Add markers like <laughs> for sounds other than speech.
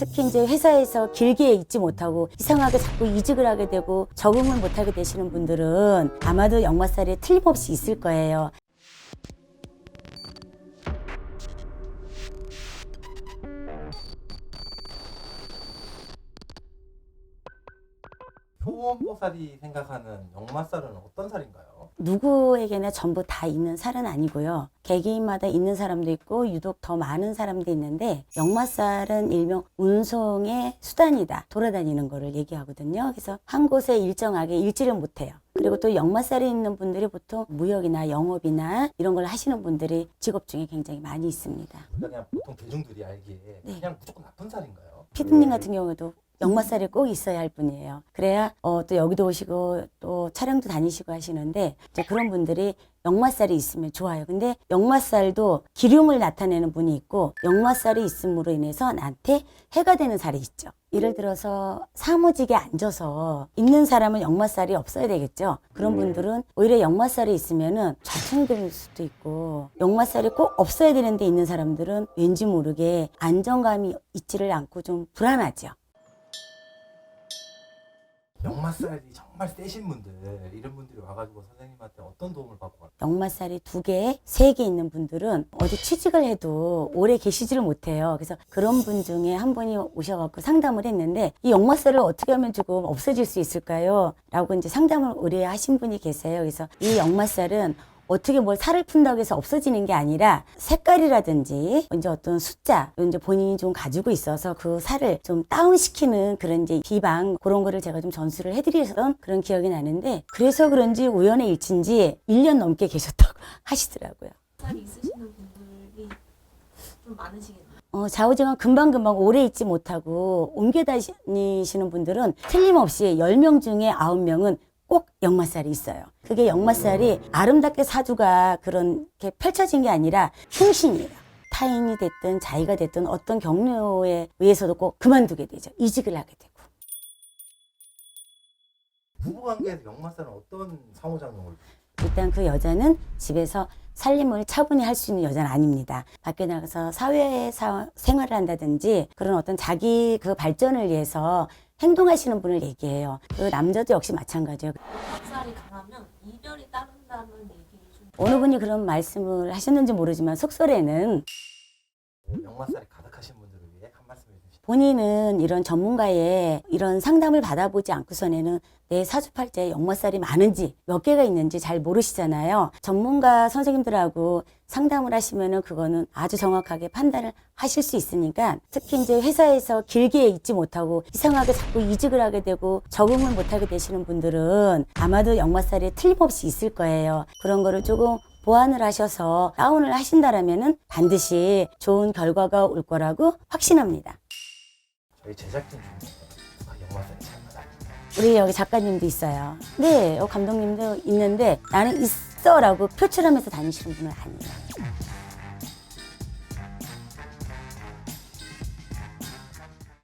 특히 이제 회사에서 길게 있지 못하고 이상하게 자꾸 이직을 하게 되고 적응을 못하게 되시는 분들은 아마도 역마살이 틀림없이 있을 거예요. 효원보살이 생각하는 역마살은 어떤 살인가요? 누구에게나 전부 다 있는 살은 아니고요. 개개인마다 있는 사람도 있고 유독 더 많은 사람도 있는데 역마살은 일명 운송의 수단이다. 돌아다니는 거를 얘기하거든요. 그래서 한 곳에 일정하게 일지를 못해요. 그리고 또 역마살이 있는 분들이 보통 무역이나 영업이나 이런 걸 하시는 분들이 직업 중에 굉장히 많이 있습니다. 우리가 그냥 보통 대중들이 알기에 네. 그냥 무조건 나쁜 살인가요? 피디님 같은 경우도 역마살이 꼭 있어야 할 분이에요. 그래야 어, 또 여기도 오시고 또 촬영도 다니시고 하시는데 이제 그런 분들이 역마살이 있으면 좋아요. 근데 역마살도 기륭을 나타내는 분이 있고 역마살이 있음으로 인해서 나한테 해가 되는 살이 있죠. 예를 들어서 사무직에 앉아서 있는 사람은 역마살이 없어야 되겠죠. 그런 분들은 오히려 역마살이 있으면은 좌천될 수도 있고 역마살이 꼭 없어야 되는데 있는 사람들은 왠지 모르게 안정감이 있지를 않고 좀 불안하죠. 역마살이 정말 세신 분들 이런 분들이 와가지고 선생님한테 어떤 도움을 받고 가요? 역마살이 두 개, 세 개 있는 분들은 어디 취직을 해도 오래 계시지를 못해요. 그래서 그런 분 중에 한 분이 오셔갖고 상담을 했는데 이 역마살을 어떻게 하면 조금 없어질 수 있을까요? 라고 이제 상담을 의뢰하신 분이 계세요. 그래서 이 역마살은 어떻게 뭘 살을 푼다고 해서 없어지는 게 아니라 색깔이라든지 이제 어떤 숫자 이제 본인이 좀 가지고 있어서 그 살을 좀 다운시키는 그런 이제 비방 그런 거를 제가 좀 전수를 해드렸던 그런 기억이 나는데 그래서 그런지 우연의 일치인지 1년 넘게 계셨다고 <laughs> 하시더라고요. 살이 있으시는 분들이 좀 많으시겠네요. 어, 좌우지간 금방금방 오래 있지 못하고 옮겨 다니시는 분들은 틀림없이 10명 중에 9명은 꼭 역마살이 있어요. 그게 역마살이 아름답게 사주가 그런 게 펼쳐진 게 아니라 흉신이에요. 타인이 됐든 자기가 됐든 어떤 경로에 의해서도 꼭 그만두게 되죠. 이직을 하게 되고. 부부관계에서 역마살은 어떤 상호작용을? 일단 그 여자는 집에서 살림을 차분히 할 수 있는 여자는 아닙니다. 밖에 나가서 사회 사, 생활을 한다든지 그런 어떤 자기 그 발전을 위해서 행동하시는 분을 얘기해요. 그 남자도 역시 마찬가지예요. 역살이 강하면 이별이 따른다는 얘기를 좀 어느 분이 그런 말씀을 하셨는지 모르지만 속설에는 본인은 이런 전문가의 이런 상담을 받아보지 않고서는 내 사주팔자에 역마살이 많은지 몇 개가 있는지 잘 모르시잖아요. 전문가 선생님들하고 상담을 하시면은 그거는 아주 정확하게 판단을 하실 수 있으니까 특히 이제 회사에서 길게 있지 못하고 이상하게 자꾸 이직을 하게 되고 적응을 못하게 되시는 분들은 아마도 역마살이 틀림없이 있을 거예요. 그런 거를 조금 보완을 하셔서 다운을 하신다라면은 반드시 좋은 결과가 올 거라고 확신합니다. 저희 제작진 중에 누가 역마살이 잘 맞아요? 우리 여기 작가님도 있어요. 네, 어, 감독님도 있는데 나는 있어라고 표출하면서 다니시는 분은 아니에요.